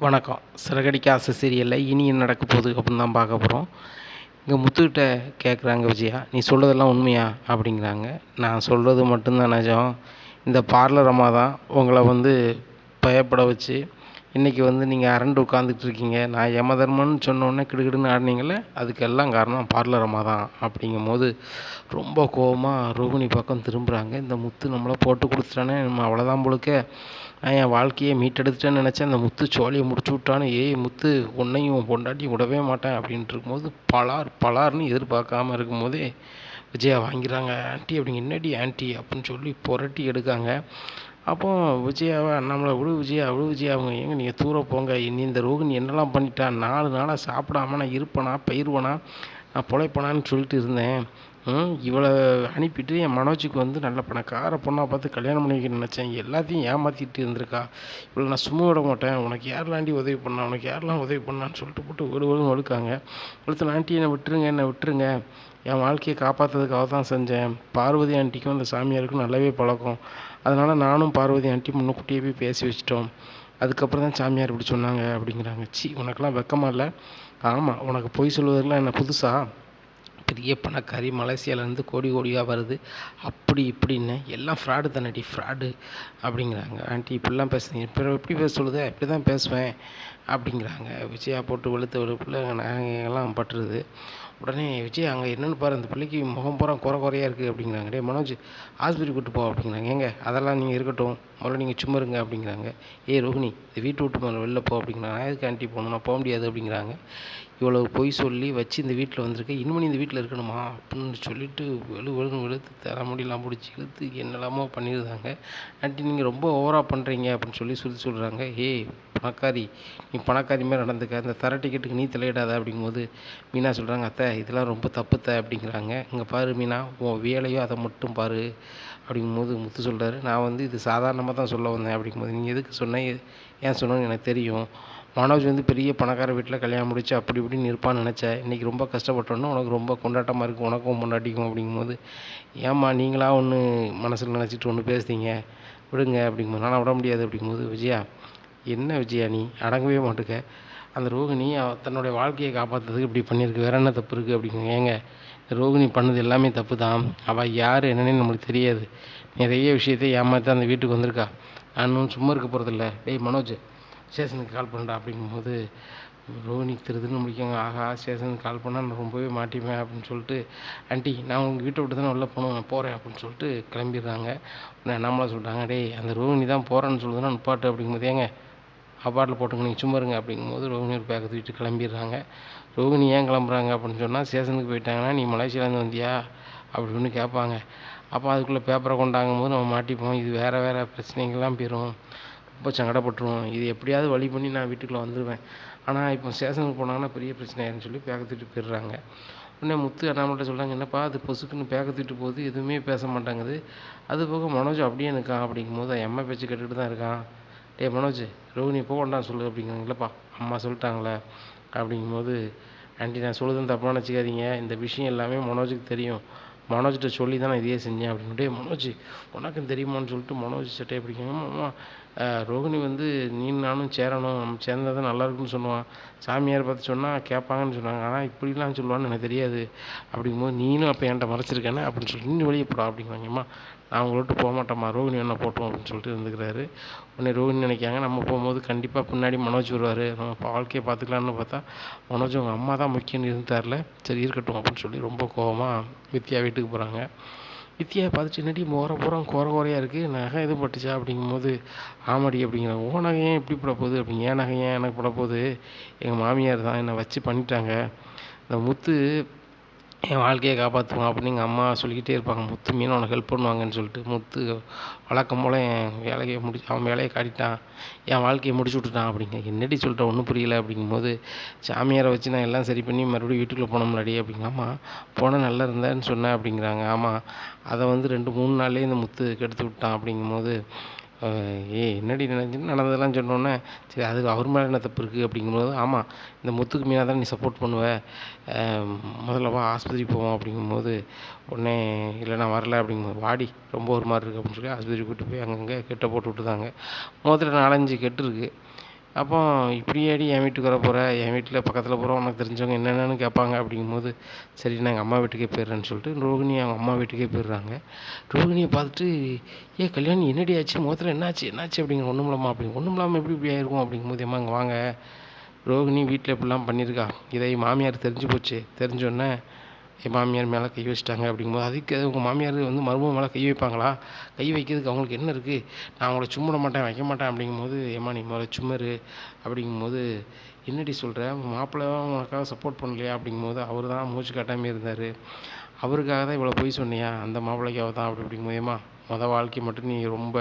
வணக்கம். சிறகடிக்க ஆசை சீரியலில் இனி என்ன நடக்க போகுது அப்படின்னு தான் பார்க்க போகிறோம் இங்கே முத்துக்கிட்ட கேட்குறாங்க விஜயா நீ சொல்கிறதெல்லாம் உண்மையா? அப்படிங்கிறாங்க. நான் சொல்கிறது மட்டும்தான் நிஜம். இந்த பார்லர் அம்மா தான் உங்களை வந்து பயப்பட வச்சு இன்றைக்கி வந்து நீங்கள் அரண்டு உட்காந்துட்டு இருக்கீங்க நான் யமதர்மன்னு சொன்னோடனே கிடுகிடுன்னு ஆடினீங்களே அதுக்கெல்லாம் காரணம் பார்லர் அம்மா தான் அப்படிங்கும் போது ரொம்ப கோவமாக ரோகிணி பக்கம் திரும்புகிறாங்க இந்த முத்து நம்மளை போட்டு கொடுத்துட்டானே நம்ம அவ்வளோதான் போலுக்க நான் என் வாழ்க்கையை மீட்டெடுத்துட்டேன்னு நினச்சேன். அந்த முத்து சோழியை முடிச்சு விட்டானே ஏய் முத்து உன்னையும் பொண்டாட்டி விடவே மாட்டேன். அப்படின்ட்டு இருக்கும்போது பலார் பலார்னு எதிர்பார்க்காம இருக்கும்போதே விஜயா வாங்கிறாங்க ஆன்ட்டி அப்படிங்க என்னடி ஆன்ட்டி அப்படின்னு சொல்லி புரட்டி எடுக்காங்க. அப்போ விஜயாவை அண்ணாமலை விடு விஜயா விடு விஜயா அவங்க ஏங்க நீங்கள் தூர போங்க. இனி இந்த ரோகிணி என்னெல்லாம் பண்ணிட்டா? நாலு நாளாக சாப்பிடாம நான் இருப்பேனா பயிர்வனா நான் பொழைப்பனான்னு சொல்லிட்டு இருந்தேன். இவளை அனுப்பிட்டு என் மனோஜுக்கு வந்து நல்ல பணக்கார பொண்ணாக பார்த்து கல்யாணம் பண்ணி வைக்க நினச்சேன். எல்லாத்தையும் ஏமாற்றிட்டு இருந்திருக்கா. இவளை நான் சும்மா விட மாட்டேன். உனக்கு யாரெல்லாண்டி உதவி பண்ணா? உனக்கு யாரெல்லாம் உதவி பண்ணான்னு சொல்லிட்டு போட்டு ஒரு ஒழுங்கு வழுக்காங்க ஒருத்தர் ஆண்டி என்னை விட்டுருங்க என்னை விட்டுருங்க. என் வாழ்க்கையை காப்பாற்றுறதுக்காக தான் செஞ்சேன். பார்வதி ஆண்டிக்கும் அந்த சாமியாருக்கும் நல்லாவே பழக்கம். அதனால் நானும் பார்வதி ஆண்டி முன்னக்கூட்டியே போய் பேசி வச்சிட்டோம். அதுக்கப்புறம் தான் சாமியார் இப்படி சொன்னாங்க அப்படிங்கிறாங்க. சி உனக்கெல்லாம் வெக்கமாக இல்லை? ஆமாம் உனக்கு பொய் சொல்வதெல்லாம் என்ன புதுசாக பெரிய பணக்காரி மலேசியாவிலேருந்து கோடி கோடியாக வருது. அப்படி இப்படின்னு எல்லாம் ஃப்ராடு தானடி ஃப்ராடு அப்படிங்கிறாங்க. ஆண்டி இப்படிலாம் பேசுறீங்க. இப்போ எப்படி பேச சொல்லுது? இப்படி தான் பேசுவேன் அப்படிங்கிறாங்க. விஜயா போட்டு வெளுத்த வெளுப்பில் நாங்கெல்லாம் பட்டுருது. உடனே விஜய் அங்கே என்னென்னு பாரு அந்த பிள்ளைக்கு முகம் பூரா குறை குறையாக இருக்குது அப்படிங்கிறாங்க. டே மனோஜ் ஆஸ்பத்திரி கூட்டு போ அப்படிங்கிறாங்க. ஏங்க அதெல்லாம் நீங்கள் இருக்கட்டும். முதல்ல நீங்கள் சும்மா இருங்க அப்படிங்கிறாங்க. ஏ ரோஹிணி இந்த வீட்டு விட்டு முதல்ல வெளில போ அப்படிங்கிறாங்க. எதுக்கு ஆண்டி போகணும்? நான் போக முடியாது அப்படிங்கிறாங்க. இவ்வளவு பொய் சொல்லி வச்சு இந்த வீட்டில் வந்திருக்கேன் இனிமேல் இந்த வீட்டில் இருக்கணுமா? அப்படின்னு சொல்லிட்டு வெளு வெளுன்னு வெளுத்து தர முடியலாம் பிடிச்சி இழுத்து என்னெல்லாமோ பண்ணியிருந்தாங்க. ஆண்ட்டி நீங்கள் ரொம்ப ஓவராக பண்ணுறீங்க அப்படின்னு சொல்லி சொல்லி சொல்கிறாங்க ஏய் பணக்காரி நீ பணக்காரி மாதிரி நடந்துக்க. அந்த தர டிக்கெட்டுக்கு நீ தலையிடாத அப்படிங்கும்போது மீனா சொல்கிறாங்க அத்தை இதெல்லாம் ரொம்ப தப்புத்த அப்படிங்கிறாங்க. இங்கே பாரு மீனா உன் வேலையோ அதை மட்டும் பாரு அப்படிங்கும்போது முத்து சொல்கிறாரு நான் வந்து இது சாதாரணமாக தான் சொல்ல வந்தேன் அப்படிங்கும்போது நீங்கள் எதுக்கு சொன்னேன் ஏன் சொன்னோன்னு எனக்கு தெரியும். மனோஜ் வந்து பெரிய பணக்கார வீட்டில் கல்யாணம் முடிச்சு அப்படி இப்படின்னு இருப்பான்னு நினச்சேன். இன்றைக்கி ரொம்ப கஷ்டப்பட்டோன்னே உனக்கு ரொம்ப கொண்டாட்டமாக இருக்குது உனக்கும் பொண்டாட்டிக்கும் அப்படிங்கும்போது ஏம்மா நீங்களா ஒன்று மனசில் நினச்சிட்டு ஒன்று பேசுகிறீங்க விடுங்க அப்படிங்கும்போது நான் விட முடியாது அப்படிங்கும்போது விஜயா என்ன விஜயா நீ? அடங்கவே மாட்டுக்க. அந்த ரோகிணி தன்னுடைய வாழ்க்கையை காப்பாற்றுறதுக்கு இப்படி பண்ணியிருக்கு. வேற என்ன தப்பு இருக்குது அப்படிங்க ஏங்க ரோகிணி பண்ணது எல்லாமே தப்பு தான் அவள் யார் என்னன்னு நம்மளுக்கு தெரியாது. நிறைய விஷயத்தை ஏமாற்றி அந்த வீட்டுக்கு வந்திருக்கா. நான் சும்மா இருக்க போகிறதில்ல டேய் மனோஜ் ஸ்டேஷனுக்கு கால் பண்ணுறா அப்படிங்கும்போது ரோனி திருதுன்னு முடிக்காங்க ஆஹா ஸ்டேஷனுக்கு கால் பண்ணால் நான் ரொம்பவே மாட்டிப்பேன் அப்படின்னு சொல்லிட்டு ஆண்டி நான் உங்கள் வீட்டை விட்டு தானே உள்ளே போகணும் நான் போகிறேன் அப்படின்னு சொல்லிட்டு கிளம்பிடுறாங்க. உடனே நம்மளை சொல்கிறாங்க டேய் அந்த ரோனி தான் போகிறேன்னு சொல்லுதுன்னா நிப்பாட்டு அப்படிங்கும்போது ஏங்க அப்பாட்டில் போட்டுங்க நீங்கள் சும்மா இருங்க அப்படிங்கும்போது ரோஹினி ஒரு பேக்கை தூக்கிட்டு கிளம்பிடுறாங்க. ரோஹினி ஏன் கிளம்புறாங்க? அப்படின்னு சொன்னால் ஸ்டேஷனுக்கு போயிட்டாங்கன்னா நீ மலேசியாவிலேருந்து வந்தியா? அப்படின்னு கேட்பாங்க. அப்போ அதுக்குள்ளே பேப்பரை கொண்டாங்கும் போது நம்ம மாட்டிப்போம். இது வேறு வேறு பிரச்சனைகள்லாம் போயிடும் ரொம்ப சங்கடப்பட்டுருவோம். இது எப்படியாவது வழி பண்ணி நான் வீட்டுக்குள்ளே வந்துடுவேன் ஆனால் இப்போ ஸ்டேஷனுக்கு போனாங்கன்னா பெரிய பிரச்சனை சொல்லி பேக்கத்துட்டு தூக்கிட்டு போயிடுறாங்க. உடனே முத்து அண்ணாமல்கிட்ட சொல்கிறாங்க என்னப்பா அது பொசுக்குன்னு பேக்கத்துட்டு தூக்கிட்டு போகுது எதுவுமே பேச மாட்டேங்குது. அது போக மனோஜ் அப்படியே இருக்கான் அப்படிங்கும்போது எம்மா பேச்சு கேட்டுக்கிட்டு தான் இருக்கான். டே மனோஜ் ரோஹினி போக வேண்டாம் சொல்லு அப்படிங்கிறாங்க இல்லைப்பா அம்மா சொல்லிட்டாங்களே அப்படிங்கும்போது ஆண்டி நான் சொல்லுதுன்னு தப்பாக நினச்சிக்காதீங்க. இந்த விஷயம் எல்லாமே மனோஜுக்கு தெரியும். மனோஜ்கிட்ட சொல்லி தான் நான் இதையே செஞ்சேன். அப்படின்னு மனோஜ் உனக்கும் தெரியுமான்னு சொல்லிட்டு மனோஜ் சட்டையை பிடிக்காங்க அம்மா ரோகிணி வந்து நீ நானும் சேரணும். நம்ம சேர்ந்தா தான் நல்லா இருக்குன்னு சொல்லுவான். சாமியார் பார்த்து சொன்னால் கேட்பாங்கன்னு சொன்னாங்க. ஆனால் இப்படிலாம் சொல்லுவான்னு எனக்கு தெரியாது. அப்படிங்கும்போது நீனும் அப்போ என்கிட்ட மறைச்சிருக்கானே அப்படின்னு சொல்லி நீ வெளியே போடா அப்படிங்கிறாங்கம்மா நான் அவங்களோட்டு விட்டு போக மாட்டேம்மா. ரோகிணி என்ன போட்டோம் அப்படின்னு சொல்லிட்டு இருந்துக்கிறாரு. உடனே ரோகிணி நினைக்காங்க நம்ம போகும்போது கண்டிப்பாக பின்னாடி மனோஜ் வருவார். நம்ம வாழ்க்கையை பார்த்துக்கலான்னு பார்த்தா மனோஜ் அவங்க அம்மா தான் முக்கியம்னு இருந்தார்ல சரி இருக்கட்டும் அப்படின்னு சொல்லி ரொம்ப கோபமாக வித்யா வீட்டுக்கு போகிறாங்க வித்தியா பார்த்துட்டு என்னடி மோர பூரா குறை குறையாக இருக்குது நகை எதுவும் பட்டுச்சா அப்படிங்கும்போது ஆமாடி அப்படிங்கிறாங்க ஓ நகை ஏன் இப்படி பட போகுது? அப்படிங்க ஏன் நகை ஏன் எனக்கு பட போகுது? எங்கள் மாமியார் தான் என்னை வச்சு பண்ணிட்டாங்க. இந்த முத்து என் வாழ்க்கையை காப்பாற்றுவான் அப்படின்னு எங்கள் அம்மா சொல்லிக்கிட்டே இருப்பாங்க. முத்து மீன் உனக்கு ஹெல்ப் பண்ணுவாங்கன்னு சொல்லிட்டு. முத்து வழக்கம் போல் என் வேலையை முடிச்சு அவன் வேலையை காட்டிட்டான். என் வாழ்க்கையை முடிச்சு விட்டுட்டான் அப்படிங்க. என்னடி சொல்லிட்டேன் ஒன்றும் புரியல அப்படிங்கும்போது சாமியாரை வச்சு நான் எல்லாம் சரி பண்ணி மறுபடியும் வீட்டுக்குள்ளே போனோம்லடி அப்படிங்க. ஆமாம் போனால் நல்லா இருந்தேன்னு சொன்னேன் அப்படிங்கிறாங்க. ஆமாம் அதை வந்து ரெண்டு மூணு நாள்லேயே இந்த முத்து கெடுத்து விட்டான் அப்படிங்கும்போது ஏய் என்னடி நினைச்சின்னு நடந்ததெல்லாம் சொன்னோன்னே சரி அது அவர் மேலே என்ன தப்பு இருக்குது அப்படிங்கும்போது ஆமாம் இந்த முத்துக்கு மீனாக தான் நீ சப்போர்ட் பண்ணுவ. முதல்ல வா ஆஸ்பத்திரிக்கு போவோம் அப்படிங்கும்போது உடனே இல்லை நான் வரல அப்படிங்கும்போது வாடி ரொம்ப ஒரு மாதிரி இருக்குது அப்படின்னு சொல்லி ஆஸ்பத்திரி கூப்பிட்டு போய் அங்கங்கே கெட்டை போட்டு விட்டுதாங்க. முதல்ல நாலஞ்சு கெட்டு இருக்குது அப்போ இப்படியேடி என் வீட்டுக்கு வர போகிற என் வீட்டில் பக்கத்தில் போகிற உனக்கு தெரிஞ்சவங்க என்னென்னு கேட்பாங்க அப்படிங்கும்போது சரி நான் எங்கள் அம்மா வீட்டுக்கே போயிடுறேன்னு சொல்லிட்டு ரோகிணி அவங்க அம்மா வீட்டுக்கே போயிடுறாங்க. ரோகிணியை பார்த்துட்டு ஏ கல்யாணி என்னடி ஆச்சு? முகத்தில் என்னாச்சு? என்னாச்சு? அப்படிங்கிற ஒன்றும் இல்லாமல் அப்படி ஒன்றும் இல்லாமல் எப்படி இப்படி ஆயிருக்கும் அப்படிங்கும்போது அம்மா இங்கே வாங்க. ரோகிணி வீட்டில் இப்படிலாம் பண்ணியிருக்கா. இதை மாமியார் தெரிஞ்சு போச்சு. தெரிஞ்சோடனே என் மாமியார் மேலே கை வச்சிட்டாங்க அப்படிங்கும்போது அதுக்கு உங்கள் மாமியார் வந்து மருமக மேலே கை வைப்பாங்களா? கை வைக்கிறதுக்கு அவங்களுக்கு என்ன இருக்குது நான் அவங்கள சும்மிட மாட்டேன் வைக்க மாட்டேன் அப்படிங்கும்போது ஏம்மா நீ முதல்ல சும்மரு அப்படிங்கும்போது என்னடி சொல்கிற மாப்பிள்ளை உனக்காக சப்போர்ட் பண்ணலையா? அப்படிங்கும்போது அவர் தான் மூச்சு காட்டாமல் இருந்தார். அவருக்காக தான் இவ்வளோ பொய் சொன்னியா? அந்த மாப்பிள்ளைக்காக தான் அப்படி அப்படிங்கும்போது ஏம்மா மொதல் வாழ்க்கை மட்டும் நீ ரொம்ப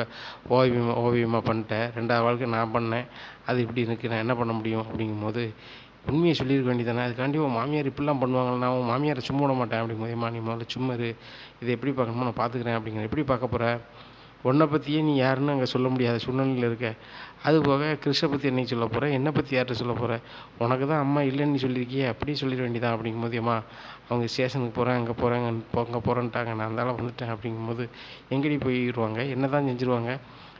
ஓவியமாக ஓவியமாக பண்ணிட்டேன் ரெண்டாவது வாழ்க்கை நான் பண்ணேன். அது இப்படி இருக்குது நான் என்ன பண்ண முடியும்? அப்படிங்கும்போது உண்மையை சொல்லியிருக்க வேண்டியதானே அதுக்காண்டி உன் மாமியார் இப்படிலாம் பண்ணுவாங்களா நான் உன் மாமியாரை சும்மா விட மாட்டேன் அப்படிங்கும்போது ஏம்மா நீ முதல்ல சும்மா இதை எப்படி பார்க்கணுமோ நான் பார்த்துக்கிறேன் அப்படிங்கிற எப்படி பார்க்க போகிற உன்னை பற்றியே நீ யாருன்னு அங்கே சொல்ல முடியாத சூழ்நிலையில் இருக்க. அது போக கிருஷ்ண பற்றி என்னைக்கு சொல்ல போகிற என்னை பற்றி யார்கிட்ட சொல்ல போகிற உனக்கு தான் அம்மா இல்லைன்னு சொல்லியிருக்கியே அப்படியே சொல்லிட வேண்டியதான் அப்படிங்கும்போது ஏம்மா அவங்க ஸ்டேஷனுக்கு போகிறேன் அங்கே போகிறாங்க அங்கே போகிறேன்ட்டாங்க நான் அந்தால வந்துட்டேன் அப்படிங்கும்போது எங்கடி போயிடுவாங்க என்ன தான் செஞ்சுருவாங்க?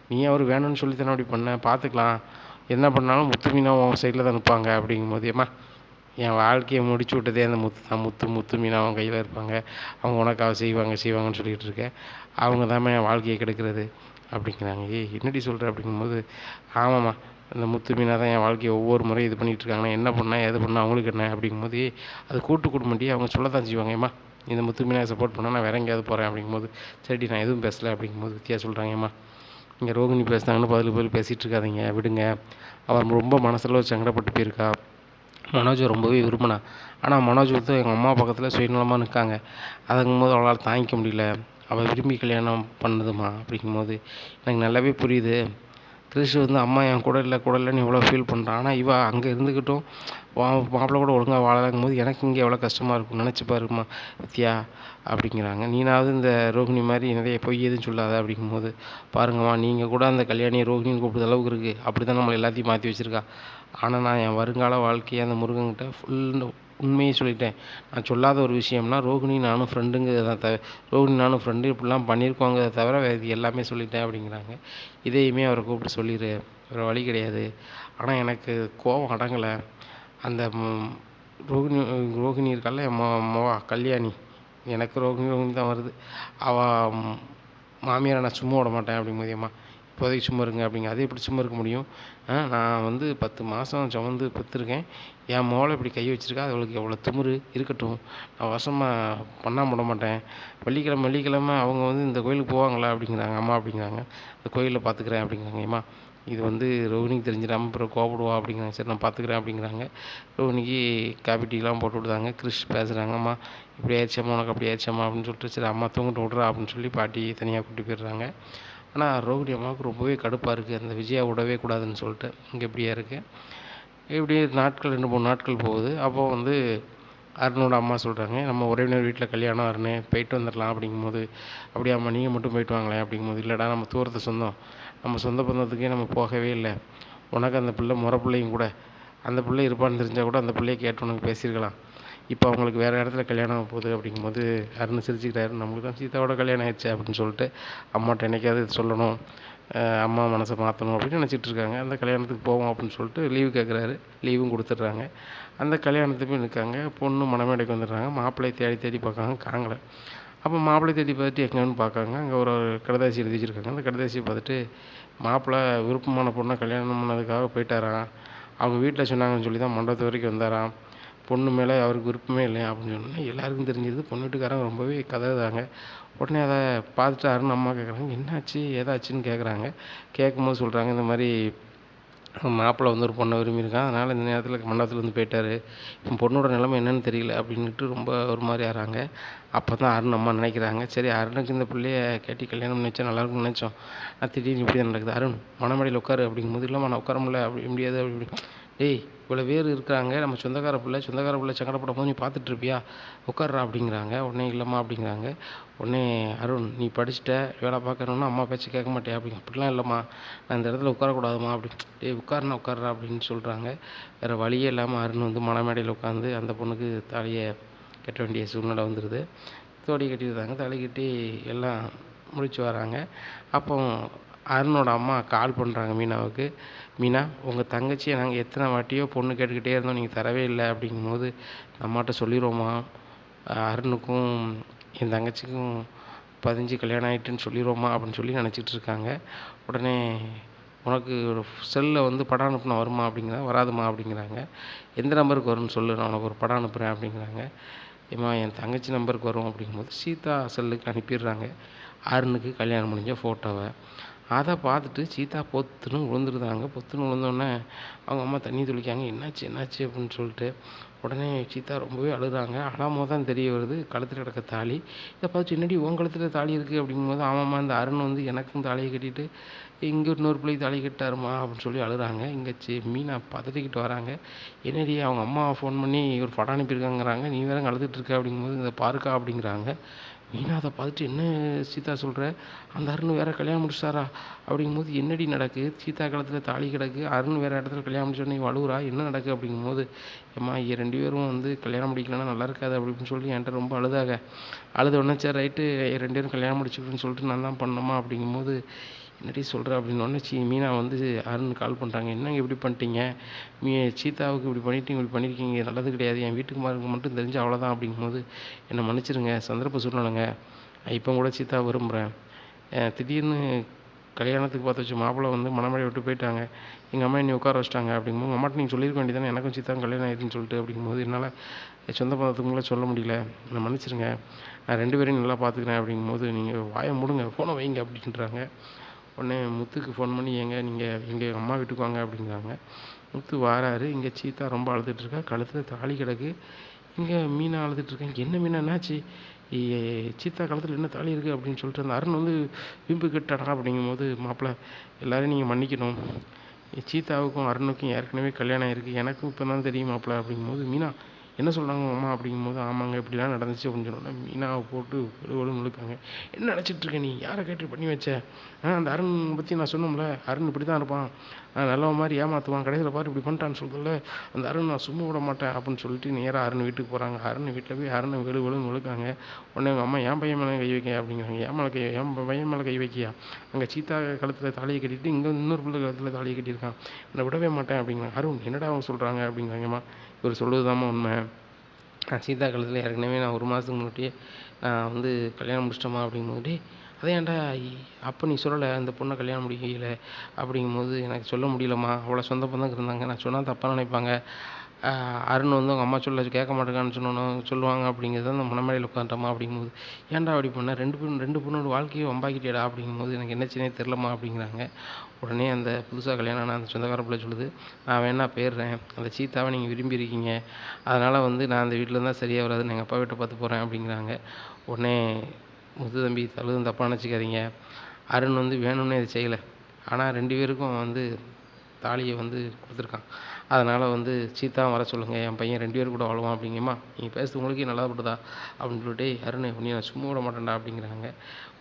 நீ அவர் வேணும்னு சொல்லி தானே அப்படி பண்ண? பார்த்துக்கலாம். என்ன பண்ணாலும் முத்து மீனா உன் சைடில் தான் நிற்பாங்க அப்படிங்கும்போது ஏம்மா என் வாழ்க்கையை முடிச்சு விட்டதே அந்த முத்து தான். முத்து முத்து மீனா கையில் இருப்பாங்க. அவங்க உனக்காக செய்வாங்க செய்வாங்கன்னு சொல்லிகிட்டு இருக்கேன். அவங்க தான் என் வாழ்க்கையை கெடுக்கிறது. அப்படிங்கிறாங்க. ஏய் என்னடி சொல்கிற அப்படிங்கும்போது ஆமாம்மா அந்த முத்து மீனாக தான் என் வாழ்க்கையை ஒவ்வொரு முறையும் இது பண்ணிகிட்டு என்ன பண்ணால் எது பண்ணால் அவங்களுக்கு என்ன? அப்படிங்கும்போது அது கூட்டு குடும்பண்டி அவங்க சொல்ல தான் செய்வாங்க. ஏம்மா இந்த முத்து மீனாக சப்போர்ட் பண்ணால் நான் வேற எங்கேயாவது போகிறேன் அப்படிங்கும்போது சரிடி நான் எதுவும் பேசலை. அப்படிங்கும்போது வித்தியா சொல்கிறாங்க ஏம்மா இங்கே ரோகிணி பேசுனாங்கன்னு பதில் பதில் பேசிகிட்டு இருக்காதீங்க விடுங்க. அவள் ரொம்ப மனசில் சங்கடப்பட்டு போயிருக்கா. மனோஜை ரொம்பவே விரும்பினா. ஆனால் மனோஜ் வந்து எங்கள் அம்மா பக்கத்தில் சுயநலமாக நிற்காங்க. அதுங்கும்போது அவளால் தாங்கிக்க முடியல. அவள் விரும்பி கல்யாணம் பண்ணதுமா? அப்படிங்கும்போது எனக்கு நல்லாவே புரியுது. கிறிஷ் வந்து அம்மா என் கூட இல்லை கூட இல்லைன்னு இவ்வளோ ஃபீல் பண்ணுறான் ஆனால் இவள் அங்கே இருந்துக்கிட்டும் மாப்பிள்ளை கூட ஒழுங்காக வாழலாங்கும் போது எனக்கு இங்கே எவ்வளோ கஷ்டமாக இருக்கும் நினச்சி பாருமா வித்யா அப்படிங்கிறாங்க. நீனாவது இந்த ரோகிணி மாதிரி நிறைய பொய் எதுவும் சொல்லாத அப்படிங்கும்போது பாருங்கம்மா நீங்கள் கூட அந்த கல்யாணியை ரோகிணின்னு கூப்பிடுற அளவுக்கு இருக்குது அப்படி தான் நம்மளை எல்லாத்தையும் மாற்றி வச்சுருக்கா. ஆனால் நான் என் வருங்கால வாழ்க்கையை அந்த முருகன்கிட்ட ஃபுல் உண்மையை சொல்லிட்டேன். நான் சொல்லாத ஒரு விஷயம்னா ரோகிணி நானும் ஃப்ரெண்டுங்கிறத தவிர ரோகிணி நானும் ஃப்ரெண்டு இப்படிலாம் பண்ணியிருக்கோங்கிறத தவிர வேறு எல்லாமே சொல்லிட்டேன் அப்படிங்கிறாங்க. இதையுமே அவரை கூப்பிட்டு சொல்லிடு வேறு வழி கிடையாது. ஆனால் எனக்கு கோபம் அடங்கலை. அந்த ரோகிணி ரோகிணி இருக்கால என் மோவா கல்யாணி. எனக்கு ரோகிணி ரோகிணி தான் வருது. அவள் மாமியாரை நான் சும்மா விட மாட்டேன் அப்படிங்கும்போது அம்மா இப்போதைக்கு சும்மா இருங்க அப்படிங்க. அது எப்படி சும்மா இருக்க முடியும். நான் வந்து பத்து மாதம் சுமந்து பெற்றுருக்கேன் என் மோளை இப்படி கை வச்சுருக்கா அவளுக்கு எவ்வளோ திமிரு இருக்கட்டும். நான் வசமாக பண்ணாமல் விட மாட்டேன். வெள்ளிக்கிழமை வெள்ளிக்கிழமை அவங்க வந்து இந்த கோயிலுக்கு போவாங்களா அப்படிங்கிறாங்க அம்மா அப்படிங்கிறாங்க. இந்த கோயிலில் பார்த்துக்குறேன் அப்படிங்கிறாங்க ஏம்மா இது வந்து ரோஹினிக்கு தெரிஞ்சிடாமல் அப்புறம் கோபப்படுவா அப்படிங்கிறாங்க. சரி நான் பார்த்துக்குறேன் அப்படிங்கிறாங்க. ரோஹினிக்கு காபி டீலாம் போட்டு விடுதாங்க கிறிஷ் பேசுகிறாங்க அம்மா இப்படி ஆயிடுச்சம்மா உனக்கு அப்படி ஆயிடுச்சம்மா அப்படின்னு சொல்லிட்டு சரி அம்மா தூங்கிட்டு விட்றா அப்படின்னு சொல்லி பாட்டி தனியாக கூட்டி போயிடுறாங்க. ஆனால் ரோகிணி அம்மாவுக்கு ரொம்பவே கடுப்பாக இருக்குது அந்த விஜயா விடவே கூடாதுன்னு சொல்லிட்டு இங்கே இப்படியே இருக்குது இப்படி நாட்கள் ரெண்டு மூணு நாட்கள் போகுது. அப்போது வந்து அருணோட அம்மா சொல்கிறாங்க நம்ம உறவினர் வீட்டில் கல்யாணம் அருணே போயிட்டு வந்துடலாம் அப்படிங்கும்போது அப்படியாம்மா நீங்கள் மட்டும் போயிட்டு வாங்களேன் அப்படிங்கும்போது இல்லைடா நம்ம தூரத்து சொந்தம். நம்ம சொந்த பந்தத்துக்கே நம்ம போகவே இல்லை. உனக்கு அந்த பிள்ளை முறை பிள்ளையும் கூட அந்த பிள்ளை இருப்பான்னு தெரிஞ்சால் கூட அந்த பிள்ளையை கேட்டு உனக்கு பேசியிருக்கலாம். இப்போ அவங்களுக்கு வேறு இடத்துல கல்யாணம் போகுது அப்படிங்கும்போது அருண் சிரிச்சுக்கிறாரு நம்மளுக்கு தான் சீதாவோட கல்யாணம் ஆயிடுச்சு அப்படின்னு சொல்லிட்டு அம்மாட்ட என்னைக்காவது சொல்லணும் அம்மா மனசை மாற்றணும் அப்படின்னு நினச்சிட்டு இருக்காங்க. அந்த கல்யாணத்துக்கு போவோம் அப்படின்னு சொல்லிட்டு லீவு கேட்குறாரு லீவும் கொடுத்துட்றாங்க. அந்த கல்யாணத்துக்கு நிற்காங்க பொண்ணு மணமேடைக்கு வந்துடுறாங்க. மாப்பிள்ளையை தேடி தேடி பார்க்காங்க காங்கலை அப்போ மாப்பிள்ளை தேடி பார்த்துட்டு எங்கேன்னு பார்க்காங்க. அங்கே ஒரு கடைதாசி எழுதி வச்சுருக்காங்க. அந்த கடைதாசியை பார்த்துட்டு மாப்பிள்ளை விருப்பமான பொண்ணை கல்யாணம் பண்ணதுக்காக போயிட்டாரான் அவங்க வீட்டில் சொன்னாங்கன்னு சொல்லி தான் மண்டபத்து வரைக்கும் வந்தாராம். பொண்ணு மேலே அவருக்கு விருப்பமே இல்லையா அப்படின்னு சொன்னோன்னே எல்லாருக்கும் தெரிஞ்சது. பொண்ணு வீட்டுக்காரங்க ரொம்பவே கதவுதாங்க. உடனே அதை பார்த்துட்டு அருண் அம்மா கேட்குறாங்க என்னாச்சு? ஏதாச்சுன்னு கேட்குறாங்க. கேட்கும்போது சொல்கிறாங்க இந்த மாதிரி மாப்பிள்ளை வந்து ஒரு பொண்ணை விரும்பியிருக்கான் அதனால் இந்த நேரத்தில் மண்டபத்தில் வந்து போயிட்டார். இப்போ பொண்ணோட நிலைமை என்னன்னு தெரியல அப்படின்ட்டு ரொம்ப ஒரு மாதிரி ஆகிறாங்க அப்போ தான் அருண் அம்மா நினைக்கிறாங்க சரி அருணுக்கு இந்த பிள்ளைய கேட்டி கல்யாணம் நினச்சா நல்லாயிருக்கும்னு நினச்சோம். நான் திடீர்னு இப்படி தான் நடக்குது. அருண் மனமடையில் உட்காரு. அப்படிங்கும்போது இல்லாமல் நான் உட்கார முடியல. அப்படி முடியாது அப்படி டேய் இவ்வளோ பேர் இருக்கிறாங்க நம்ம சொந்தக்கார பிள்ளை சொந்தக்கார பிள்ளை சங்கடப்படும் போது நீ பார்த்துட்ருப்பியா உட்கார்றா அப்படிங்கிறாங்க. உடனே இல்லைம்மா அப்படிங்கிறாங்க. உடனே அருண் நீ படிச்சுட்ட வேலை பார்க்கணுன்னா அம்மா பேச்சு கேட்க மாட்டியா? அப்படிங்க அப்படிலாம் இல்லைம்மா. நான் இந்த இடத்துல உட்காரக்கூடாதுமா அப்படி டேய் உட்காருனா உட்கார்றா அப்படின்னு சொல்கிறாங்க வேறு வழியே இல்லாமல் அருண் வந்து மணமேடையில் உட்காந்து அந்த பொண்ணுக்கு தாலியை கட்ட வேண்டிய சூழ்நிலை வந்துடுது தோடி கட்டிடுறாங்க தாலி கட்டி எல்லாம் முடிச்சு வராங்க அப்போ அருணோட அம்மா கால் பண்ணுறாங்க மீனாவுக்கு. மீனா உங்கள் தங்கச்சியை நாங்கள் எத்தனை வாட்டியோ பொண்ணு கேட்டுக்கிட்டே இருந்தோம் நீங்கள் தரவே இல்லை அப்படிங்கும்போது நம்மகிட்ட சொல்லிடுவோமா அருணுக்கும் என் தங்கச்சிக்கும் பதிஞ்சு கல்யாணம் ஆகிட்டுன்னு சொல்லிடுவோமா அப்படின்னு சொல்லி நினச்சிட்டு இருக்காங்க. உடனே உனக்கு ஒரு செல்லில் வந்து படம் அனுப்புனா வருமா? அப்படிங்கிறாங்க வராதுமா? அப்படிங்கிறாங்க. எந்த நம்பருக்கு வரும்னு சொல்லு நான் உனக்கு ஒரு படம் அனுப்புகிறேன் அப்படிங்கிறாங்க. ஏம்மா என் தங்கச்சி நம்பருக்கு வரும் அப்படிங்கும்போது சீதா செல்லுக்கு அனுப்பிடுறாங்க. அருணுக்கு கல்யாணம் முடிஞ்ச ஃபோட்டோவை அதை பார்த்துட்டு சீதா பொத்துன்னு விழுந்துருந்தாங்க. பொத்துன்னு விழுந்தோடனே அவங்க அம்மா தண்ணி தெளிக்காங்க. என்னாச்சு என்னாச்சு? அப்படின்னு சொல்லிட்டு உடனே சீதா ரொம்பவே அழுகிறாங்க. அழாமோ தான் தெரிய வருது. கழுத்தில் கிடக்க தாலி. இதை பார்த்து என்னடி உன் கழுத்தில் தாலி இருக்குது அப்படிங்கும்போது ஆமாம்மா இந்த அருண் வந்து எனக்கும் தாலியை கட்டிட்டு இங்கே இன்னொரு பிள்ளைக்கு தாலி கட்டாருமா அப்படின்னு சொல்லி அழுகிறாங்க. இங்கே சே மீனா பதட்டிக்கிட்டு வராங்க. என்னடி அவங்க அம்மா ஃபோன் பண்ணி ஒரு படம் அனுப்பியிருக்காங்கிறாங்க. நீ வேற அழுதுட்டு இருக்க? அப்படிங்கும்போது இந்த பாருக்கா அப்படிங்கிறாங்க. நீனா அதை பார்த்துட்டு என்ன சீதா சொல்கிற அந்த அருண் வேற கல்யாணம் முடிச்சாரா? அப்படிங்கும்போது என்னடி நடக்கு? சீதா காலத்தில் தாலி கிடக்கு. அருண் வேறு இடத்துல கல்யாணம் முடிச்சோடனே அழுகுறா என்ன நடக்கு அப்படிங்கும்போது ஏம்மா ரெண்டு பேரும் வந்து கல்யாணம் முடிக்கலன்னா நல்லா இருக்காது அப்படின்னு சொல்லி என்கிட்ட ரொம்ப அழுதாக அழுத உடனே சரி ரைட்டு ரெண்டு பேரும் கல்யாணம் முடிச்சுக்கணும்னு சொல்லிட்டு நான் தான் பண்ணோமா அப்படிங்கும்போது என்னடி சொல்கிற அப்படின்னு சி மீனா வந்து அருண் கால் பண்ணுறாங்க என்னங்க இப்படி பண்ணிட்டீங்க? மீ சீதாவுக்கு இப்படி பண்ணிட்டு இப்படி பண்ணியிருக்கீங்க நல்லது கிடையாது. என் வீட்டுக்கு மட்டும் தெரிஞ்சு அவ்வளோதான் அப்படிங்கும்போது என்னை மன்னிச்சிருங்க. சந்தர்ப்ப சூழ்நிலைங்க. இப்போ கூட சீதா விரும்புகிறேன் திடீர்னு கல்யாணத்துக்கு பார்த்து வச்சு மாப்பிள்ளை வந்து மனமழை விட்டு போயிட்டாங்க. எங்கள் அம்மா என்னை உட்கார வச்சிட்டாங்க அப்படிங்கும்போது உங்கள் அம்மாட்ட நீங்கள் சொல்லியிருக்க வேண்டியதானே எனக்கும் சீதா கல்யாணம் ஆயிடுன்னு சொல்லிட்டு அப்படிங்கும்போது என்னால் சொந்த பந்தத்துக்குள்ளே சொல்ல முடியல. என்னை மன்னிச்சிருங்க. நான் ரெண்டு பேரையும் நல்லா பார்த்துக்கிறேன் அப்படிங்கும்போது நீங்கள் வாயை முடுங்க. ஃபோனை வைங்க அப்படின்றாங்க. உடனே முத்துக்கு ஃபோன் பண்ணி ஏங்க நீங்கள் எங்கள் அம்மா வீட்டுக்கு வாங்க அப்படிங்கிறாங்க. முத்து வாராரு. இங்கே சீத்தா ரொம்ப அழுதுட்டுருக்கா கழுத்தில் தாலி கிடக்கு. இங்கே மீனை அழுதுட்டுருக்கேன் என்ன மீனா? என்னாச்சு? சீத்தா காலத்தில் என்ன தாலி இருக்குது அப்படின்னு சொல்லிட்டு அந்த அருண் வந்து விம்பு கட்டாடா அப்படிங்கும்போது மாப்பிள்ளை எல்லோரையும் நீங்கள் மன்னிக்கணும். சீத்தாவுக்கும் அருணுக்கும் ஏற்கனவே கல்யாணம் இருக்குது எனக்கும் இப்போ தான் தெரியும் மாப்பிள்ளை அப்படிங்கும்போது மீனா என்ன சொல்கிறாங்க அம்மா அப்படிங்கும்போது ஆமாங்க இப்படிலாம் நடந்துச்சு அப்படின்னு சொன்னோன்னே மீனாவை போட்டு வெளுவெளு முழுக்காங்க. என்ன நினச்சிட்ருக்க நீ? யாரை கேட்டு பண்ணி வச்ச? அந்த அருண் பற்றி நான் சொன்னோம்ல அருண் இப்படி தான் இருப்பான். நல்லவன் மாதிரி ஏமாற்றுவான் கடைசியில் பாரு இப்படி பண்ணிட்டான்னு சொல்கிறதில்ல அந்த அருண் நான் சும்மா விட மாட்டேன் அப்படின்னு சொல்லிட்டு நேராக அருண் வீட்டுக்கு போகிறாங்க அருண் வீட்டில் போய் அருணை வெளு வெளுன்னு முழுக்காங்க. உடனே எங்கள் அம்மா என் பையன் மேலே கை வைக்க அப்படிங்கிறாங்க. என் மேலே கை என் பையன் மேலே கை வைக்கியா? அங்கே சீத்தா கழுத்தில் தாலியை கட்டிட்டு இங்கே இன்னொரு பிள்ளை கழுத்தில் தாலியை கட்டியிருக்கான். என்னை விடவே மாட்டேன் அப்படிங்கிறாங்க. அருண் என்னடா அவங்க சொல்கிறாங்க அப்படிங்கிறாங்கம்மா. இவர் சொல்லுவதுதாம்மா உண்மை. நான் சீதா காலத்தில் ஏற்கனவே நான் ஒரு மாதத்துக்கு முன்னாடியே நான் வந்து கல்யாணம் முடிச்சிட்டோமா அப்படிங்கும்போது அதே ஏன்டா அப்போ நீ சொல்லலை அந்த பொண்ணை கல்யாணம் முடிக்கல? அப்படிங்கும்போது எனக்கு சொல்ல முடியலம்மா. அவ்வளோ சொந்த பந்தங்க இருந்தாங்க. நான் சொன்னால் தப்பாக நினைப்பாங்க. அருண் வந்து அவங்க அம்மா சொல்ல கேட்க மாட்டேங்கான்னு சொன்னோம் சொல்லுவாங்க. அப்படிங்கிறது அந்த மனமேடையில் உட்காந்துட்டோமா அப்படிங்கும்போது ஏன்டா அப்படி பண்ண? ரெண்டு பொண்ணு ரெண்டு பொண்ணோட வாழ்க்கையை வம்பாக்கிட்டேடா. அப்படிங்கும்போது எனக்கு என்ன சின்னே தெரிலம்மா அப்படிங்கிறாங்க. உடனே அந்த புதுசாக கல்யாணம் ஆனால் அந்த சொந்தக்கார பிள்ளை சொல்லுது நான் வேணா போயிடுறேன். அந்த சீத்தாவை நீங்கள் விரும்பி இருக்கீங்க. அதனால் வந்து நான் அந்த வீட்டில் இருந்தால் சரியாக வராதுன்னு எங்கள் அப்பா வீட்டை பார்த்து போகிறேன் அப்படிங்கிறாங்க. உடனே முத்து தம்பி தழுதும் தப்பாக நினச்சிக்காதீங்க. அருண் வந்து வேணும்னே இதை செய்யலை. ஆனால் ரெண்டு பேருக்கும் வந்து தாலியை வந்து கொடுத்துருக்கான். அதனால் வந்து சீத்தாவும் வர சொல்லுங்கள் என் பையன் ரெண்டு பேர் கூட வாழ்வான் அப்படிங்கம்மா. நீங்கள் பேசுறது உங்களுக்கே நல்லா பட்டுதா அப்படின்னு சொல்லிட்டு அருண் நீ நான் சும்மா விட மாட்டேன்டா அப்படிங்கிறாங்க.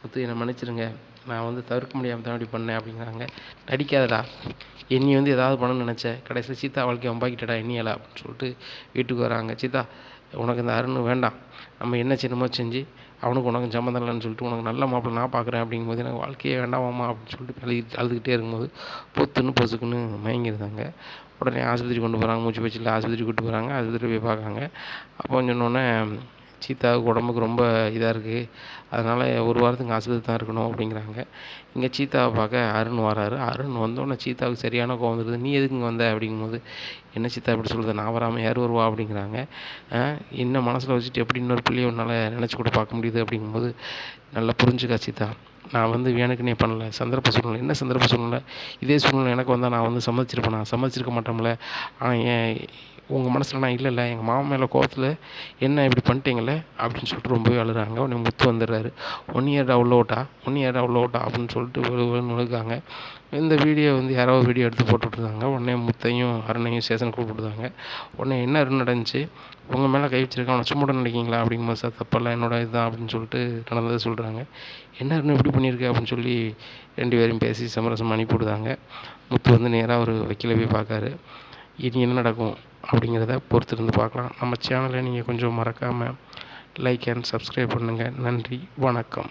முத்து என்னை மன்னிச்சிருங்க. நான் வந்து தவிர்க்க முடியாமல் தான் அப்படி பண்ணேன் அப்படிங்கிறாங்க. நடிக்காதடா. என்னி வந்து ஏதாவது பண்ணணும்னு நினச்சேன். கடைசியில் சீதா வாழ்க்கை வம்பாக்கிட்டடா என்னையால அப்படின்னு சொல்லிட்டு வீட்டுக்கு வராங்க. சீதா உனக்கு இந்த அருண் வேண்டாம். நம்ம என்ன சின்னமோ செஞ்சு அவனுக்கு உனக்கு சம்மந்தம் இல்லைன்னு சொல்லிட்டு உனக்கு நல்ல மாப்பிள்ளை நான் பார்க்குறேன் அப்படிங்கும்போது எனக்கு வாழ்க்கையே வேண்டாமாம்மா அப்படின்னு சொல்லிட்டு அழுகி அழுதுகிட்டே இருக்கும்போது பொத்துன்னு பொசுக்குன்னு மயங்கிருந்தாங்க. உடனே ஆஸ்பத்திரி கொண்டு போகிறாங்க மூச்சு பச்சில் ஆஸ்பத்திரி கூட்டு போகிறாங்க ஆஸ்பத்திரி போய் பார்க்குறாங்க. அப்போ சொன்னோன்னே சீத்தாவுக்கு உடம்புக்கு ரொம்ப இதாக இருக்குது அதனால் ஒரு வாரத்துக்கு ஆஸ்பத்திரி தான் இருக்கணும் அப்படிங்கிறாங்க. இங்கே சீத்தாவை பார்க்க அருண் வராரு. அருண் வந்தோடனே சீத்தாவுக்கு சரியான கோவம் வந்துடுது நீ எதுக்கு இங்கே வந்த அப்படிங்கும்போது என்ன சீத்தா இப்படி சொல்லுது நான் வராமல் யார் வருவா? அப்படிங்கிறாங்க. என்ன மனசில் வச்சுட்டு எப்படி இன்னொரு பிள்ளையை உன்னால் நினச்சி கூட பார்க்க முடியுது அப்படிங்கும்போது நல்லா புரிஞ்சுக்கா சீத்தா நான் வந்து வேணுக்குனே பண்ணல. சந்தர்ப்ப சூழ்நிலை. என்ன சந்தர்ப்ப சூழ்நிலை? இதே சூழ்நிலை எனக்கு வந்தால் நான் வந்து சம்மதிச்சிருப்பேன்? நான் சம்மதிச்சிருக்க மாட்டோம்ல. ஆனால் ஏன் உங்கள் மனசில் நான் இல்லை இல்லை எங்கள் மாமா மேலே கோவத்தில் என்ன இப்படி பண்ணிட்டீங்களே? அப்படின்னு சொல்லிட்டு ரொம்பவே அழுகிறாங்க உடனே முத்து வந்துடுறாரு. ஒன் இயர் உள்ள ஓட்டா ஒன் இயர் உள்ள ஓட்டா அப்படின்னு சொல்லிட்டு விழுகாங்க இந்த வீடியோ வந்து யாரோ வீடியோ எடுத்து போட்டுட்ருந்தாங்க. உடனே முத்தையும் அருணையும் ஸ்டேஷன் கூப்பிட்டுருந்தாங்க உடனே என்ன நடந்துச்சு? உங்கள் மேலே கை வச்சிருக்கேன். அவனை சும்மா நினைக்கிங்களா அப்படிங்கும்போது சார் தப்பெல்லாம் என்னோட இதுதான். அப்படின்னு சொல்லிட்டு நடந்ததை சொல்கிறாங்க என்ன அருண் இப்படி பண்ணியிருக்கு? அப்படின்னு சொல்லி ரெண்டு பேரும் பேசி சமரசம் அனுப்பி விடுதாங்க முத்து வந்து நேராக ஒரு வக்கீலை போய் பார்க்காரு. இனி என்ன நடக்கும்? அப்படிங்கிறத பொறுத்திருந்து பார்க்கலாம். நம்ம சேனலை நீங்கள் கொஞ்சம் மறக்காமல் லைக் அண்ட் சப்ஸ்கிரைப் பண்ணுங்கள் நன்றி. வணக்கம்.